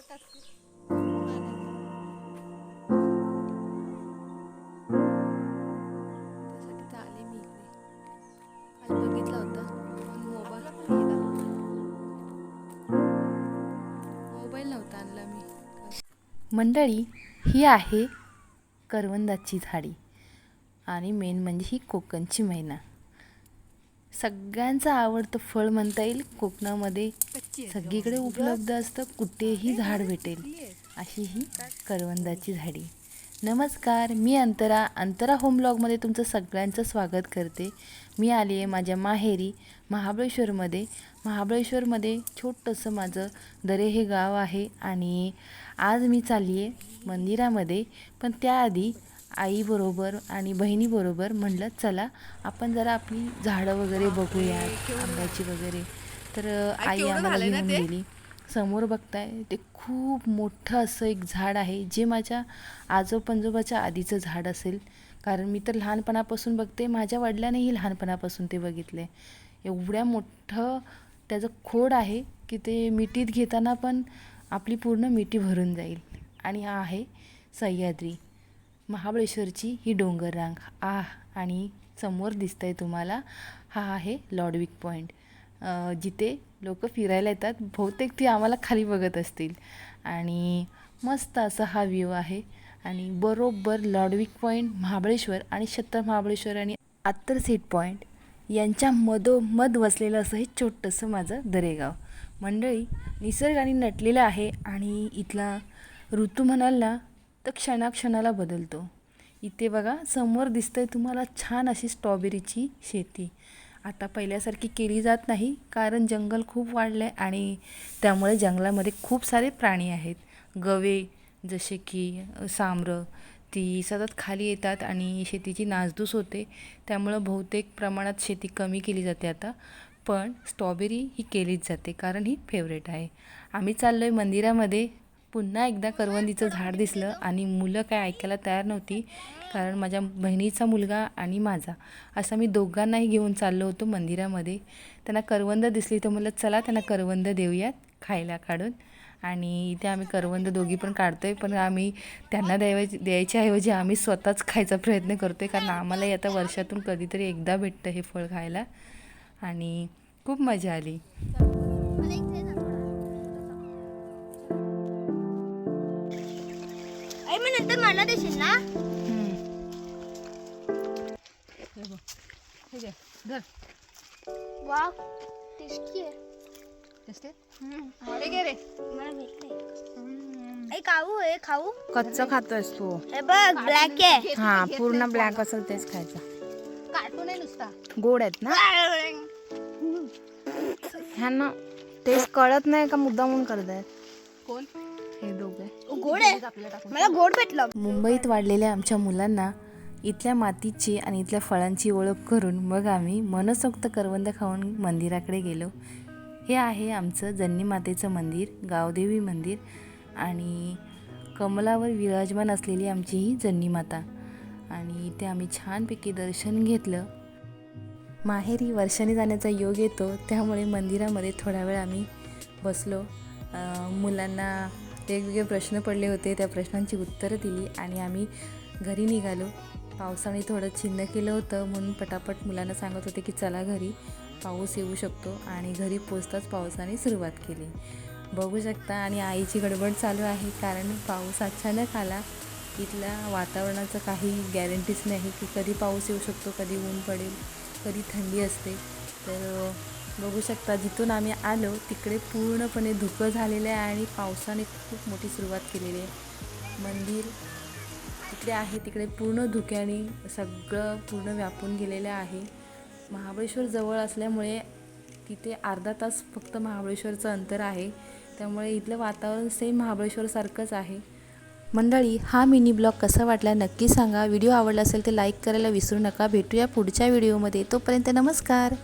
त्यासाठीच आले मी इकडे. काल बघितला होता पण मोबाईल मोबाईल नव्हता आणला मी. मंडळी ही आहे करवंदाची झाडी आणि मेन म्हणजे ही कोकणची मैना. सगळ्यांचं आवडतं फळ म्हणता येईल कोकणामध्ये. सगळीकडे उपलब्ध असतं कुठेही झाड भेटेल अशी ही करवंदाची झाडी. नमस्कार मी अंतरा. अंतरा होम ब्लॉगमध्ये तुमचं सगळ्यांचं स्वागत करते. मी आली आहे माझ्या माहेरी महाबळेश्वरमध्ये. महाबळेश्वरमध्ये छोटंसं माझं दरे हे गाव आहे आणि आज मी चालली आहे मंदिरामध्ये. पण त्याआधी आईबरोबर आणि बहिणीबरोबर म्हणलं चला आपण जरा आपली झाडं वगैरे बघूया आंब्याची वगैरे. तर आई आम्हाला घेऊन गेली. समोर बघताय ते खूप मोठं असं एक झाड आहे जे माझ्या आजोपंजोबाच्या आधीचं झाड असेल. कारण मी तर लहानपणापासून बघते माझ्या वडिलांनीही लहानपणापासून ते बघितले. एवढ्या मोठं त्याचं खोड आहे की ते मिठीत घेताना पण आपली पूर्ण मिठी भरून जाईल. आणि हा आहे सह्याद्री. महाबळेश्वरची ही डोंगर रांग. आ आणि समोर दिसतं आहे तुम्हाला. हा आहे लॉडविक पॉईंट जिथे लोक फिरायला येतात. बहुतेक ती आम्हाला खाली बघत असतील. आणि मस्त असा हा व्ह्यू आहे. आणि बरोबर लॉडविक पॉईंट महाबळेश्वर आणि छत्र महाबळेश्वर आणि आत्तर सीट पॉईंट यांच्या मधोमध वसलेलं असं हे छोटंसं माझं दरेगाव. मंडळी निसर्गाने नटलेलं आहे आणि इथला ऋतू म्हणाल ना तर क्षणाक्षणाला बदलतो. इथे बघा समोर दिसतंय तुम्हाला छान अशी स्ट्रॉबेरीची शेती. आता पहिल्यासारखी केली जात नाही कारण जंगल खूप वाढलं आहे आणि त्यामुळे जंगलामध्ये खूप सारे प्राणी आहेत. गवे जसे की सामरं ती सतत खाली येतात आणि शेतीची नासधूस होते. त्यामुळं बहुतेक प्रमाणात शेती कमी केली जाते आता. पण स्ट्रॉबेरी ही केलीच जाते कारण ही फेवरेट आहे. आम्ही चाललो आहे मंदिरामध्ये. पुन्हा एकदा करवंदीचं झाड दिसलं आणि मुलं काय ऐकायला तयार नव्हती कारण माझ्या बहिणीचा मुलगा आणि माझा. असं मी दोघांनाही घेऊन चाललो होतो मंदिरामध्ये. त्यांना करवंद दिसली तर म्हणलं चला त्यांना करवंद देऊयात खायला काढून. आणि इथे आम्ही करवंद दोघी पण काढतो आहे पण आम्ही त्यांना द्यावायची द्यायच्याऐवजी आम्ही स्वतःच खायचा प्रयत्न करतो आहे कारण आम्हालाही आता वर्षातून कधीतरी एकदा भेटतं हे फळ खायला. आणि खूप मजा आली. आई मग नंतर मला देशील ना वा टेस्टी आहे मला भेटले आई खाऊ आहे खाऊ कच्चं खातोयस तू हे बघ ब्लॅक आहे हा पूर्ण ब्लॅक असेल तेच खायचं कार्टून आहे नुसता गोड आहेत ना ह्यांना टेस्ट कळत नाही का मुद्दा म्हणून करत आहेत कोण हे दोघे. गोड आहे. मला गोड भेटलं. मुंबईत वाढलेल्या आमच्या मुलांना इथल्या मातीची आणि इथल्या फळांची ओळख करून मग आम्ही मनसोक्त करवंद खाऊन मंदिराकडे गेलो. हे आहे आमचं जन्नी मातेचं मंदिर गावदेवी मंदिर आणि कमलावर विराजमान असलेली आमची ही जन्नी माता. आणि इथे आम्ही छानपैकी दर्शन घेतलं. माहेरी वर्षाने जाण्याचा योग येतो त्यामुळे मंदिरामध्ये थोडा वेळ आम्ही बसलो. मुलांना वेगवेगळे प्रश्न पडले होते त्या प्रश्नांची उत्तरं दिली आणि आम्ही घरी निघालो. पावसाने थोडं छिन्न केलं होतं म्हणून पटापट मुलांना सांगत होते की चला घरी पाऊस येऊ शकतो आणि घरी पोचताच पावसाने सुरुवात केली. बघू शकता आणि आईची गडबड चालू आहे कारण पाऊस अचानक आला. इथल्या वातावरणाचं काही गॅरंटीच नाही की कधी पाऊस येऊ शकतो कधी ऊन पडेल कधी थंडी असते. तर बघू शकता जिथून आम्ही आलो तिकडे पूर्णपणे धुकं झालेलं आहे आणि पावसाने खूप मोठी सुरुवात केलेली आहे. मंदिर तिकडे आहे तिकडे पूर्ण धुक्याने सगळं पूर्ण व्यापून गेलेलं आहे. महाबळेश्वर जवळ असल्यामुळे तिथे अर्धा तास फक्त महाबळेश्वरचं अंतर आहे. त्यामुळे इथलं वातावरण सेम महाबळेश्वरसारखंच आहे. मंडळी हा मिनी ब्लॉग कसा वाटला नक्की सांगा. व्हिडिओ आवडला असेल तर लाईक करायला विसरू नका. भेटूया पुढच्या व्हिडिओमध्ये तोपर्यंत नमस्कार.